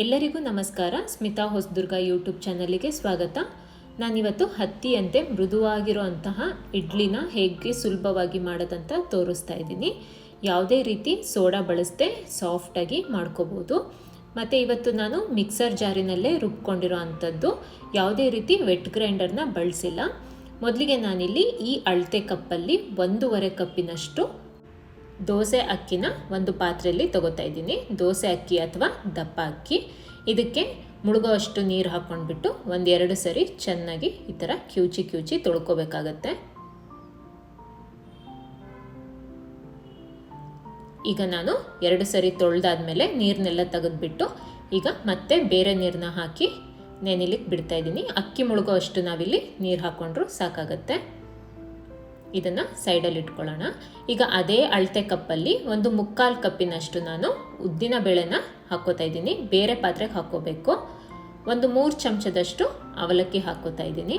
ಎಲ್ಲರಿಗೂ ನಮಸ್ಕಾರ. ಸ್ಮಿತಾ ಹೊಸದುರ್ಗ ಯೂಟ್ಯೂಬ್ ಚಾನಲಿಗೆ ಸ್ವಾಗತ. ನಾನಿವತ್ತು ಹತ್ತಿಯಂತೆ ಮೃದುವಾಗಿರುವಂತಹ ಇಡ್ಲಿನ ಹೇಗೆ ಸುಲಭವಾಗಿ ಮಾಡೋದಂತ ತೋರಿಸ್ತಾ ಇದ್ದೀನಿ. ಯಾವುದೇ ರೀತಿ ಸೋಡಾ ಬಳಸದೆ ಸಾಫ್ಟಾಗಿ ಮಾಡ್ಕೋಬೋದು. ಮತ್ತು ಇವತ್ತು ನಾನು ಮಿಕ್ಸರ್ ಜಾರಿನಲ್ಲೇ ರುಬ್ಕೊಂಡಿರೋ ಅಂಥದ್ದು. ಯಾವುದೇ ರೀತಿ ವೆಟ್ ಗ್ರೈಂಡರ್ನ ಬಳಸಿಲ್ಲ. ಮೊದಲಿಗೆ ನಾನಿಲ್ಲಿ ಈ ಅಳತೆ ಕಪ್ಪಲ್ಲಿ ಒಂದೂವರೆ ಕಪ್ಪಿನಷ್ಟು ದೋಸೆ ಅಕ್ಕಿನ ಒಂದು ಪಾತ್ರೆಯಲ್ಲಿ ತಗೋತಾ ಇದ್ದೀನಿ. ದೋಸೆ ಅಕ್ಕಿ ಅಥವಾ ದಪ್ಪ ಅಕ್ಕಿ. ಇದಕ್ಕೆ ಮುಳುಗೋ ಅಷ್ಟು ನೀರು ಹಾಕ್ಕೊಂಡ್ಬಿಟ್ಟು ಒಂದೆರಡು ಸರಿ ಚೆನ್ನಾಗಿ ಈ ಥರ ಕ್ಯೂಚಿ ಕ್ಯೂಚಿ ತೊಳ್ಕೊಬೇಕಾಗತ್ತೆ. ಈಗ ನಾನು ಎರಡು ಸರಿ ತೊಳೆದಾದ್ಮೇಲೆ ನೀರನ್ನೆಲ್ಲ ತೆಗೆದುಬಿಟ್ಟು ಈಗ ಮತ್ತೆ ಬೇರೆ ನೀರನ್ನ ಹಾಕಿ ನೆನಿಲಿಕ್ಕೆ ಬಿಡ್ತಾ ಇದ್ದೀನಿ. ಅಕ್ಕಿ ಮುಳುಗೋ ಅಷ್ಟು ನಾವಿಲ್ಲಿ ನೀರು ಹಾಕ್ಕೊಂಡ್ರು ಸಾಕಾಗತ್ತೆ. ಇದನ್ನು ಸೈಡಲ್ಲಿ ಇಟ್ಕೊಳ್ಳೋಣ. ಈಗ ಅದೇ ಅಳತೆ ಕಪ್ಪಲ್ಲಿ ಒಂದು ಮುಕ್ಕಾಲು ಕಪ್ಪಿನಷ್ಟು ನಾನು ಉದ್ದಿನ ಬೇಳೆನ ಹಾಕೋತಾ ಇದ್ದೀನಿ. ಬೇರೆ ಪಾತ್ರೆಗೆ ಹಾಕೋಬೇಕು ಒಂದು ಮೂರು ಚಮಚದಷ್ಟು ಅವಲಕ್ಕಿ ಹಾಕೋತಾ ಇದ್ದೀನಿ.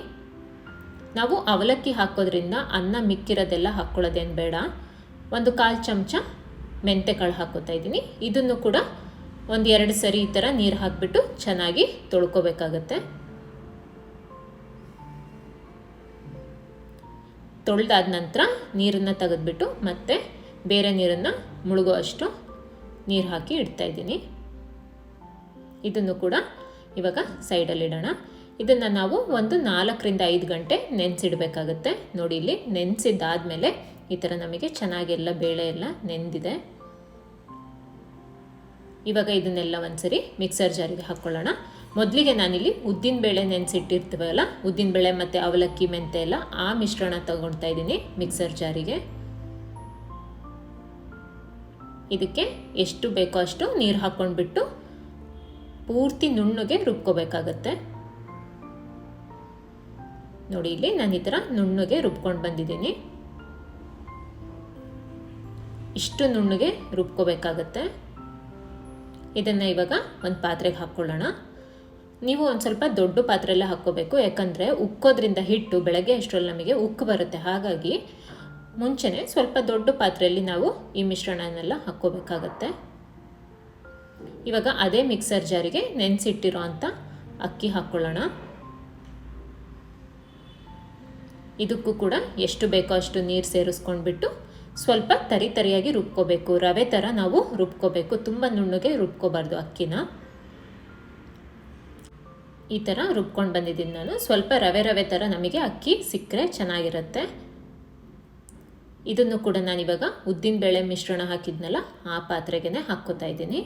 ನಾವು ಅವಲಕ್ಕಿ ಹಾಕೋದ್ರಿಂದ ಅನ್ನ ಮಿಕ್ಕಿರೋದೆಲ್ಲ ಹಾಕ್ಕೊಳ್ಳೋದೇನು ಬೇಡ. ಒಂದು ಕಾಲು ಚಮಚ ಮೆಂತೆ ಕಾಳು ಹಾಕೋತಾ ಇದ್ದೀನಿ. ಇದನ್ನು ಕೂಡ ಒಂದು ಎರಡು ಸರಿ ಈ ಥರ ನೀರು ಹಾಕಿಬಿಟ್ಟು ಚೆನ್ನಾಗಿ ತೊಳ್ಕೊಬೇಕಾಗತ್ತೆ. ತೊಳೆದಾದ ನಂತರ ನೀರನ್ನು ತೆಗೆದ್ಬಿಟ್ಟು ಮತ್ತೆ ಬೇರೆ ನೀರನ್ನು ಮುಳುಗೋ ಅಷ್ಟು ನೀರು ಹಾಕಿ ಇಡ್ತಾ ಇದ್ದೀನಿ. ಇದನ್ನು ಕೂಡ ಇವಾಗ ಸೈಡಲ್ಲಿ ಇಡೋಣ. ಇದನ್ನು ನಾವು ಒಂದು ನಾಲ್ಕರಿಂದ ಐದು ಗಂಟೆ ನೆನೆಸಿಡಬೇಕಾಗತ್ತೆ. ನೋಡಿ ಇಲ್ಲಿ ನೆನೆಸಿದ್ದಾದಮೇಲೆ ಈ ಥರ ನಮಗೆ ಚೆನ್ನಾಗೆಲ್ಲ ಬೇಳೆ ಎಲ್ಲ ನೆಂದಿದೆ. ಇವಾಗ ಇದನ್ನೆಲ್ಲ ಒಂದ್ಸರಿ ಮಿಕ್ಸರ್ ಜಾರಿಗೆ ಹಾಕ್ಕೊಳ್ಳೋಣ. ಮೊದಲಿಗೆ ನಾನಿಲ್ಲಿ ಉದ್ದಿನ ಬೇಳೆ ನೆನೆಸಿಟ್ಟಿರ್ತೀವಲ್ಲ, ಉದ್ದಿನ ಬೇಳೆ ಮತ್ತು ಅವಲಕ್ಕಿ ಮೆಂತೆ ಎಲ್ಲ ಆ ಮಿಶ್ರಣ ತಗೊಳ್ತಾ ಇದ್ದೀನಿ ಮಿಕ್ಸರ್ ಜಾರಿಗೆ. ಇದಕ್ಕೆ ಎಷ್ಟು ಬೇಕೋ ಅಷ್ಟು ನೀರು ಹಾಕ್ಕೊಂಡ್ಬಿಟ್ಟು ಪೂರ್ತಿ ನುಣ್ಣಗೆ ರುಬ್ಕೋಬೇಕಾಗತ್ತೆ. ನೋಡಿ, ಇಲ್ಲಿ ನಾನು ಈ ಥರ ನುಣ್ಣಗೆ ರುಬ್ಕೊಂಡು ಬಂದಿದ್ದೀನಿ. ಇಷ್ಟು ನುಣ್ಣಗೆ ರುಬ್ಕೋಬೇಕಾಗತ್ತೆ. ಇದನ್ನು ಇವಾಗ ಒಂದು ಪಾತ್ರೆಗೆ ಹಾಕ್ಕೊಳ್ಳೋಣ. ನೀವು ಒಂದು ಸ್ವಲ್ಪ ದೊಡ್ಡ ಪಾತ್ರೆಯಲ್ಲೇ ಹಾಕ್ಕೋಬೇಕು. ಯಾಕಂದರೆ ಉಕ್ಕೋದ್ರಿಂದ ಹಿಟ್ಟು ಬೆಳಗ್ಗೆ ಅಷ್ಟರಲ್ಲಿ ನಮಗೆ ಉಕ್ಕು ಬರುತ್ತೆ. ಹಾಗಾಗಿ ಮುಂಚೆನೇ ಸ್ವಲ್ಪ ದೊಡ್ಡ ಪಾತ್ರೆಯಲ್ಲಿ ನಾವು ಈ ಮಿಶ್ರಣನೆಲ್ಲ ಹಾಕ್ಕೋಬೇಕಾಗತ್ತೆ. ಇವಾಗ ಅದೇ ಮಿಕ್ಸರ್ ಜಾರಿಗೆ ನೆನೆಸಿಟ್ಟಿರೋ ಅಂಥ ಅಕ್ಕಿ ಹಾಕ್ಕೊಳ್ಳೋಣ. ಇದಕ್ಕೂ ಕೂಡ ಎಷ್ಟು ಬೇಕೋ ಅಷ್ಟು ನೀರು ಸೇರಿಸ್ಕೊಂಡ್ಬಿಟ್ಟು ಸ್ವಲ್ಪ ತರಿ ತರಿಯಾಗಿ ರುಬ್ಕೋಬೇಕು. ರವೆ ಥರ ನಾವು ರುಬ್ಕೋಬೇಕು. ತುಂಬ ನುಣ್ಣಗೆ ರುಬ್ಕೋಬಾರ್ದು ಅಕ್ಕಿನ. ಈ ಥರ ರುಬ್ಕೊಂಡು ಬಂದಿದ್ದೀನಿ ನಾನು. ಸ್ವಲ್ಪ ರವೆ ರವೆ ಥರ ನಮಗೆ ಅಕ್ಕಿ ಸಿಕ್ಕರೆ ಚೆನ್ನಾಗಿರುತ್ತೆ. ಇದನ್ನು ಕೂಡ ನಾನಿವಾಗ ಉದ್ದಿನ ಬೇಳೆ ಮಿಶ್ರಣ ಹಾಕಿದ್ನಲ್ಲ, ಆ ಪಾತ್ರೆಗೆ ಹಾಕ್ಕೋತಾ ಇದ್ದೀನಿ.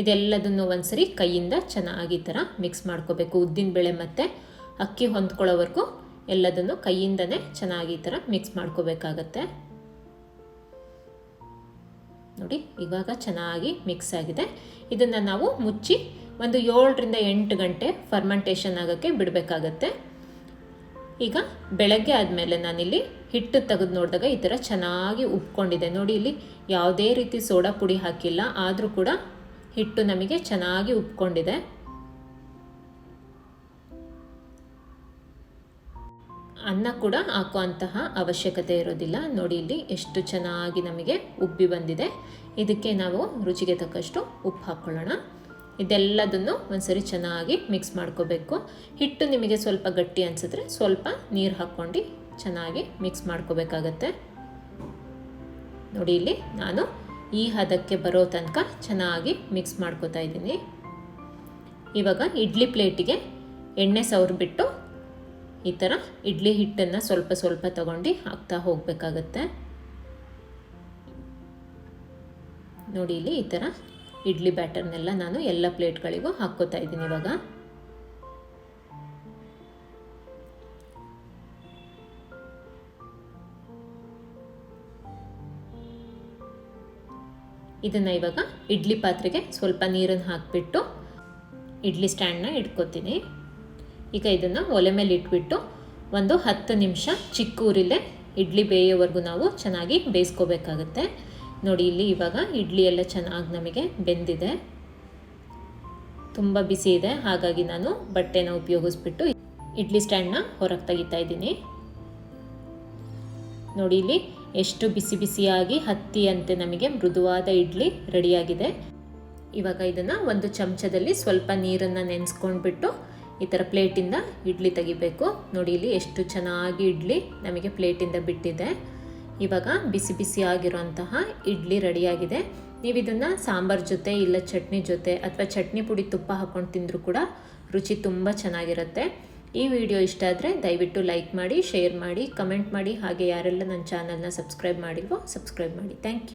ಇದೆಲ್ಲದನ್ನು ಒಂದ್ಸರಿ ಕೈಯಿಂದ ಚೆನ್ನಾಗಿ ಥರ ಮಿಕ್ಸ್ ಮಾಡ್ಕೋಬೇಕು. ಉದ್ದಿನ ಬೇಳೆ ಮತ್ತು ಅಕ್ಕಿ ಹೊಂದ್ಕೊಳ್ಳೋವರೆಗೂ ಎಲ್ಲದನ್ನು ಕೈಯಿಂದನೇ ಚೆನ್ನಾಗಿ ಥರ ಮಿಕ್ಸ್ ಮಾಡ್ಕೋಬೇಕಾಗತ್ತೆ. ನೋಡಿ, ಇವಾಗ ಚೆನ್ನಾಗಿ ಮಿಕ್ಸ್ ಆಗಿದೆ. ಇದನ್ನು ನಾವು ಮುಚ್ಚಿ ಒಂದು ಏಳರಿಂದ ಎಂಟು ಗಂಟೆ ಫರ್ಮೆಂಟೇಷನ್ ಆಗೋಕ್ಕೆ ಬಿಡಬೇಕಾಗತ್ತೆ. ಈಗ ಬೆಳಗ್ಗೆ ಆದಮೇಲೆ ನಾನಿಲ್ಲಿ ಹಿಟ್ಟು ತೆಗೆದು ನೋಡಿದಾಗ ಈ ಥರ ಚೆನ್ನಾಗಿ ಉಪ್ಕೊಂಡಿದೆ. ನೋಡಿ, ಇಲ್ಲಿ ಯಾವುದೇ ರೀತಿ ಸೋಡಾ ಪುಡಿ ಹಾಕಿಲ್ಲ, ಆದರೂ ಕೂಡ ಹಿಟ್ಟು ನಮಗೆ ಚೆನ್ನಾಗಿ ಉಪ್ಕೊಂಡಿದೆ. ಅನ್ನ ಕೂಡ ಹಾಕುವಂತಹ ಅವಶ್ಯಕತೆ ಇರೋದಿಲ್ಲ. ನೋಡಿ ಇಲ್ಲಿ ಎಷ್ಟು ಚೆನ್ನಾಗಿ ನಮಗೆ ಉಬ್ಬಿ ಬಂದಿದೆ. ಇದಕ್ಕೆ ನಾವು ರುಚಿಗೆ ತಕ್ಕಷ್ಟು ಉಪ್ಪು ಹಾಕ್ಕೊಳ್ಳೋಣ ಇದೆಲ್ಲದನ್ನು ಒಂದ್ಸರಿ ಚೆನ್ನಾಗಿ ಮಿಕ್ಸ್ ಮಾಡ್ಕೋಬೇಕು. ಹಿಟ್ಟು ನಿಮಗೆ ಸ್ವಲ್ಪ ಗಟ್ಟಿ ಅನಿಸಿದ್ರೆ ಸ್ವಲ್ಪ ನೀರು ಹಾಕ್ಕೊಂಡು ಚೆನ್ನಾಗಿ ಮಿಕ್ಸ್ ಮಾಡ್ಕೋಬೇಕಾಗತ್ತೆ. ನೋಡಿ ಇಲ್ಲಿ ನಾನು ಈ ಹದಕ್ಕೆ ಬರೋ ತನಕ ಚೆನ್ನಾಗಿ ಮಿಕ್ಸ್ ಮಾಡ್ಕೋತಾ ಇದ್ದೀನಿ. ಇವಾಗ ಇಡ್ಲಿ ಪ್ಲೇಟಿಗೆ ಎಣ್ಣೆ ಸವರ್ಬಿಟ್ಟು ಈ ಥರ ಇಡ್ಲಿ ಹಿಟ್ಟನ್ನು ಸ್ವಲ್ಪ ಸ್ವಲ್ಪ ತಗೊಂಡು ಹಾಕ್ತಾ ಹೋಗಬೇಕಾಗತ್ತೆ. ನೋಡಿ ಇಲ್ಲಿ ಈ ಥರ ಇಡ್ಲಿ ಬ್ಯಾಟರ್ನೆಲ್ಲ ನಾನು ಎಲ್ಲ ಪ್ಲೇಟ್ಗಳಿಗೂ ಹಾಕ್ಕೋತಾ ಇದ್ದೀನಿ ಇವಾಗ. ಇದನ್ನು ಇವಾಗ ಇಡ್ಲಿ ಪಾತ್ರೆಗೆ ಸ್ವಲ್ಪ ನೀರನ್ನು ಹಾಕಿಬಿಟ್ಟು ಇಡ್ಲಿ ಸ್ಟ್ಯಾಂಡನ್ನ ಇಟ್ಕೋತೀನಿ. ಈಗ ಇದನ್ನು ಒಲೆ ಮೇಲೆ ಇಟ್ಬಿಟ್ಟು ಒಂದು ಹತ್ತು ನಿಮಿಷ ಚಿಕ್ಕ ಊರಿಲ್ಲೇ ಇಡ್ಲಿ ಬೇಯೋವರೆಗೂ ನಾವು ಚೆನ್ನಾಗಿ ಬೇಯಿಸ್ಕೋಬೇಕಾಗತ್ತೆ. ನೋಡಿ, ಇಲ್ಲಿ ಇವಾಗ ಇಡ್ಲಿ ಎಲ್ಲ ಚೆನ್ನಾಗಿ ನಮಗೆ ಬೆಂದಿದೆ. ತುಂಬ ಬಿಸಿ ಇದೆ, ಹಾಗಾಗಿ ನಾನು ಬಟ್ಟೆನ ಉಪಯೋಗಿಸ್ಬಿಟ್ಟು ಇಡ್ಲಿ ಸ್ಟ್ಯಾಂಡ್ನ ಹೊರಗೆ ತೆಗಿತಾ ಇದ್ದೀನಿ. ನೋಡಿ, ಇಲ್ಲಿ ಎಷ್ಟು ಬಿಸಿ ಬಿಸಿಯಾಗಿ ಹತ್ತಿಯಂತೆ ನಮಗೆ ಮೃದುವಾದ ಇಡ್ಲಿ ರೆಡಿಯಾಗಿದೆ. ಇವಾಗ ಇದನ್ನು ಒಂದು ಚಮಚದಲ್ಲಿ ಸ್ವಲ್ಪ ನೀರನ್ನು ನೆನೆಸ್ಕೊಂಡ್ಬಿಟ್ಟು ಈ ಥರ ಪ್ಲೇಟಿಂದ ಇಡ್ಲಿ ತೆಗಿಬೇಕು. ನೋಡಿ ಇಲ್ಲಿ ಎಷ್ಟು ಚೆನ್ನಾಗಿ ಇಡ್ಲಿ ನಮಗೆ ಪ್ಲೇಟಿಂದ ಬಿಟ್ಟಿದೆ. ಇವಾಗ ಬಿಸಿ ಬಿಸಿ ಆಗಿರುವಂತಹ ಇಡ್ಲಿ ರೆಡಿಯಾಗಿದೆ ನೀವು ಇದನ್ನು ಸಾಂಬಾರ್ ಜೊತೆ ಇಲ್ಲ ಚಟ್ನಿ ಜೊತೆ ಅಥವಾ ಚಟ್ನಿ ಪುಡಿ ತುಪ್ಪ ಹಾಕ್ಕೊಂಡು ತಿಂದರೂ ಕೂಡ ರುಚಿ ತುಂಬ ಚೆನ್ನಾಗಿರುತ್ತೆ. ಈ ವಿಡಿಯೋ ಇಷ್ಟ ಆದರೆ ದಯವಿಟ್ಟು ಲೈಕ್ ಮಾಡಿ ಶೇರ್ ಮಾಡಿ ಕಮೆಂಟ್ ಮಾಡಿ. ಹಾಗೆ ಯಾರೆಲ್ಲ ನನ್ನ ಚಾನಲ್ನ ಸಬ್ಸ್ಕ್ರೈಬ್ ಮಾಡಿಲ್ವೋ ಸಬ್ಸ್ಕ್ರೈಬ್ ಮಾಡಿ. Thank you